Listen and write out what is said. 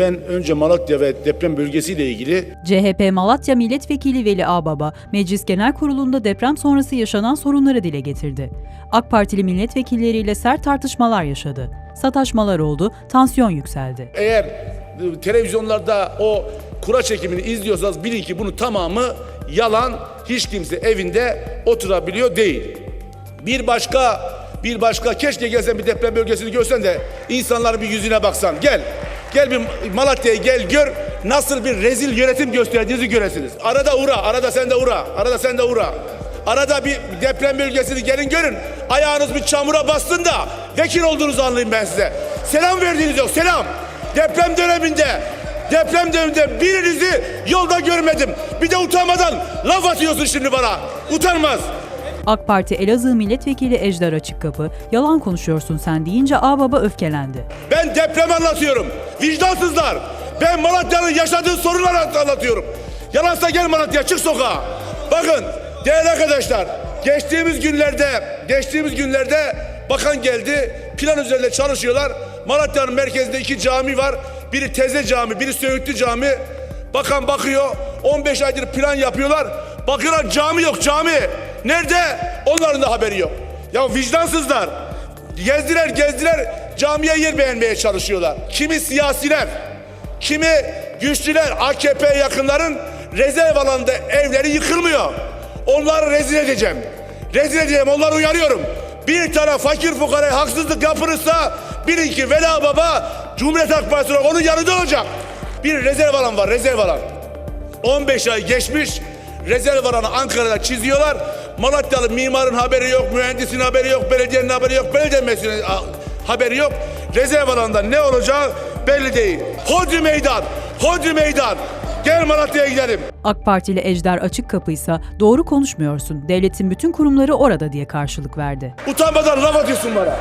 ben önce Malatya ve deprem bölgesiyle ilgili CHP Malatya Milletvekili Veli Ağbaba, Meclis Genel Kurulu'nda deprem sonrası yaşanan sorunları dile getirdi. AK Partili milletvekilleriyle sert tartışmalar yaşadı. Sataşmalar oldu, tansiyon yükseldi. eğer e, televizyonlarda o kura çekimini izliyorsanız bilin ki bunun tamamı yalan. Hiç kimse evinde oturabiliyor değil. Bir başka bir başka keşke gelsen bir deprem bölgesini görsen de insanların bir yüzüne baksan. Gel. Gel bir Malatya'ya gel gör nasıl bir rezil yönetim gösterdiğinizi göresiniz. Arada uğra, arada sen de uğra, arada sen de uğra. Arada bir deprem bölgesini gelin görün. Ayağınız bir çamura bassın da vekil olduğunuzu anlayayım ben size. Selam verdiğiniz yok, selam. Deprem döneminde, deprem döneminde birinizi yolda görmedim. Bir de utanmadan laf atıyorsun şimdi bana. Utanmaz. AK Parti Elazığ Milletvekili Ejder Açıkkapı, yalan konuşuyorsun sen deyince Ağbaba öfkelendi. Ben deprem anlatıyorum. Vicdansızlar. Ben Malatya'nın yaşadığı sorunları anlatıyorum. Yalansa gel Malatya çık sokağa. Bakın değerli arkadaşlar geçtiğimiz günlerde geçtiğimiz günlerde bakan geldi. Plan üzerinde çalışıyorlar. Malatya'nın merkezinde iki cami var. Biri Teze Cami, biri Söğütlü Cami. Bakan bakıyor. 15 aydır plan yapıyorlar. Bakıyorlar cami yok cami. Nerede? Onların da haberi yok. Ya vicdansızlar. Gezdiler gezdiler camiye yer beğenmeye çalışıyorlar. Kimi siyasiler, kimi güçlüler, AKP yakınların rezerv alanında evleri yıkılmıyor. Onları rezil edeceğim. Rezil edeceğim onları uyarıyorum. Bir tane fakir fukaraya haksızlık yapılırsa bilin ki Vela Baba Cumhuriyet Halk Partisi onun yanında olacak. Bir rezerv alan var rezerv alan. 15 ay geçmiş rezerv alanı Ankara'da çiziyorlar. Malatyalı mimarın haberi yok, mühendisin haberi yok, belediyenin haberi yok, belediye ha- haberi yok. Rezerv alanında ne olacağı belli değil. Hodri meydan, hodri meydan. Gel Malatya'ya gidelim. AK Partili Ejder Açıkkapı ise doğru konuşmuyorsun, devletin bütün kurumları orada diye karşılık verdi. Utanmadan laf atıyorsun bana.